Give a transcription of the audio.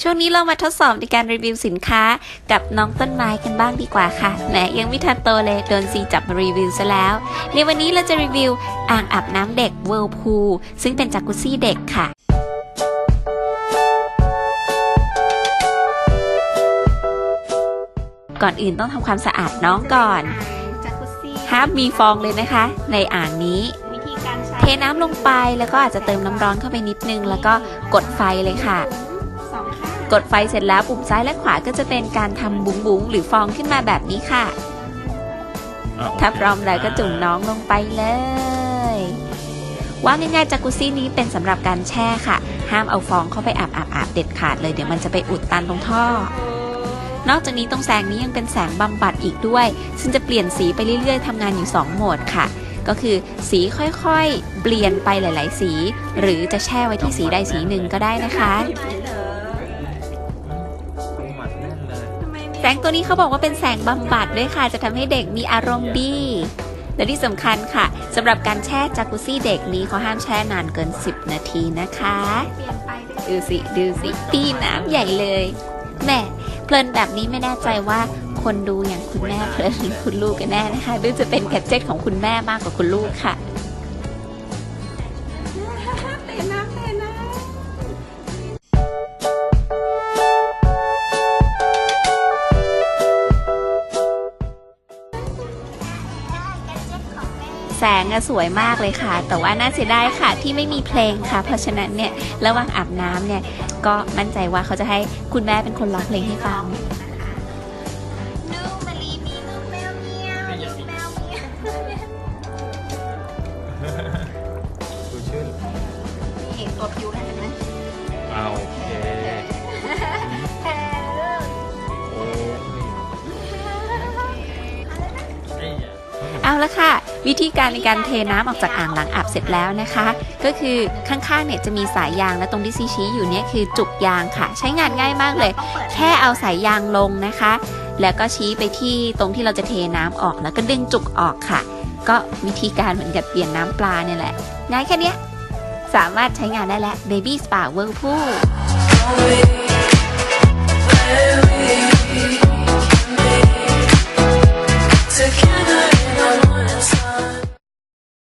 ช่วงนี้เรามาทดสอบในการรีวิวสินค้ากับน้องต้นไม้กันบ้างดีกว่าค่ะแหมยังไม่ทันโตเลยโดนซีจับมารีวิวซะแล้ว ในวันนี้เราจะรีวิวอ่างอาบน้ำเด็กเวิร์พูลซึ่งเป็นจากกุซี่เด็กค่ะก่อนอื่นต้องทำความสะอาดน้องก่อนจากกุซี่ห้ามมีฟองเลยนะคะ ในอ่างนี้วิธีการใช้เทน้ำลงไปแล้วก็อาจจะเติมน้ำร้อนเข้าไปนิดนึง แล้วก็กดไฟเลยค่ะสองข้าง กดไฟเสร็จแล้วปุ่มซ้ายและขวาก็จะเป็นการทำบุ๋งบุ๋งๆหรือฟองขึ้นมาแบบนี้ค่ะถ้าพร้อมแล้วก็จุ่มน้องลงไปเลย ว่าง่ายๆจากกุซี่นี้เป็นสำหรับการแช่ค่ะ ห้ามเอาฟองเข้าไปอาบอาบอาบเด็ดขาดเลยเดี๋ยวมันจะไปอุดตันตรงท่อ นอกจากนี้ตรงแสงนี้ยังเป็นแสงบำบัดอีกด้วย ซึ่งจะเปลี่ยนสีไปเรื่อยๆทำงานอยู่ 2 โหมดค่ะ ก็คือสีค่อยๆ เปลี่ยนไปหลาย ๆ สี หรือจะแช่ไว้ที่สีใดสีหนึ่งก็ได้นะคะห แสงตัวนี้เขาบอกว่าเป็นแสงบำบัดด้วยค่ะ จะทำให้เด็กมีอารมณ์ดี และที่สำคัญค่ะสำหรับการแช่จากุซี่เด็กนี้เขาห้ามแช่นานเกิน 10 นาทีนะคะดูสิดูสิตีน้ำใหญ่เลยแหม่เพลินแบบนี้ไม่แน่ใจว่าคนดูอย่างคุณแม่เพลินคุณลูกกันแน่นะคะหรือจะเป็นแกดเจ็ตของคุณแม่มากกว่าคุณลูกค่ะ แสงอะสวยมากเลยค่ะ แต่ว่าน่าเสียดายค่ะที่ไม่มีเพลงค่ะ เพราะฉะนั้นเนี่ยระหว่างอาบน้ำเนี่ยก็มั่นใจว่าเขาจะให้คุณแม่เป็นคนร้องเพลงให้ฟังำนูมาลีมีนูแมวเมียวนูแมวเมียวดูชื่นนี่ตัวผิวเห็นไหมเอาโอเคแพ้เลยโอ้ย เอาละค่ะ วิธีการในการเทน้ำออกจากอ่างหลังอาบเสร็จแล้วนะคะ ก็คือข้างๆเนี่ยจะมีสายยางและตรงที่ซีชี้อยู่เนี่ยคือจุกยางค่ะ ใช้งานง่ายมากเลย แค่เอาสายยางลงนะคะ แล้วก็ชี้ไปที่ตรงที่เราจะเทน้ำออกแล้วก็ดึงจุกออกค่ะ ก็วิธีการเหมือนกับเปลี่ยนน้ำปลาเนี่ยแหละง่ายแค่นี้สามารถใช้งานได้แล้ว Baby Spa Whirlpool